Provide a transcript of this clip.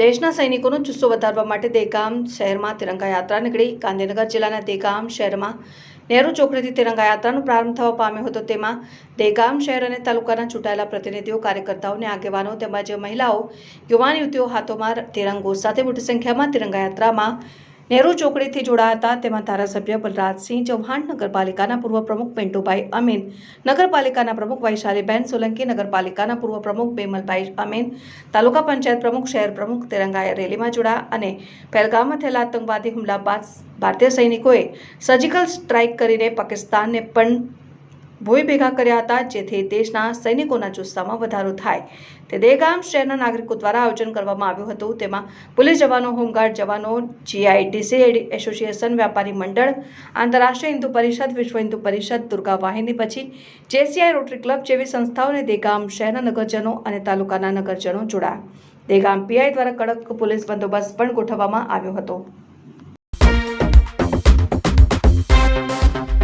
દેશના સૈનિકોનો જુસ્સો વધારવા માટે દેગામ શહેરમાં તિરંગા યાત્રા નીકળી. ગાંધીનગર જિલ્લાના દેગામ શહેરમાં નહેરુ ચોકડીથી તિરંગા યાત્રાનો પ્રારંભ થવા પામ્યો હતો. તેમાં દેગામ શહેર અને તાલુકાના ચૂંટાયેલા પ્રતિનિધિઓ કાર્યકર્તાઓને આગેવાનો તેમજ મહિલાઓ, યુવાન યુવતીઓ હાથોમાં તિરંગો સાથે મોટી સંખ્યામાં તિરંગા યાત્રામાં નહેરુ ચોકડીથી જોડાયા હતા. તેમાં ધારાસભ્ય બલરાજસિંહ ચૌહાણ, નગરપાલિકાના પૂર્વ પ્રમુખ પેન્ટુભાઈ અમીન, નગરપાલિકાના પ્રમુખ વૈશાલીબેન સોલંકી, નગરપાલિકાના પૂર્વ પ્રમુખ બેમલભાઈ અમીન, તાલુકા પંચાયત પ્રમુખ, શહેર પ્રમુખ તિરંગા રેલીમાં જોડાયા અને પહેલગામમાં થયેલા આતંકવાદી હુમલા બાદ ભારતીય સૈનિકોએ સર્જિકલ સ્ટ્રાઇક કરીને પાકિસ્તાનને પણ ભોય ભેગા કર્યા હતા, જેથી દેશના સૈનિકોના જુસ્સામાં વધારો થાય. તે દેગામ શહેરના નાગરિકો દ્વારા આયોજન કરવામાં આવ્યું હતું. તેમાં પોલીસ જવાનો, હોમગાર્ડ જવાનો, જીઆઈડીસી એસોસિએશન, વ્યાપારી મંડળ, આંતરરાષ્ટ્રીય હિન્દુ પરિષદ, વિશ્વ હિન્દુ પરિષદ, દુર્ગા વાહિની પછી જેસીઆઈ રોટરી ક્લબ જેવી સંસ્થાઓને દેગામ શહેરના નગરજનો અને તાલુકાના નગરજનો જોડાયા. દેગામ પીઆઈ દ્વારા કડક પોલીસ બંદોબસ્ત પણ ગોઠવવામાં આવ્યો હતો.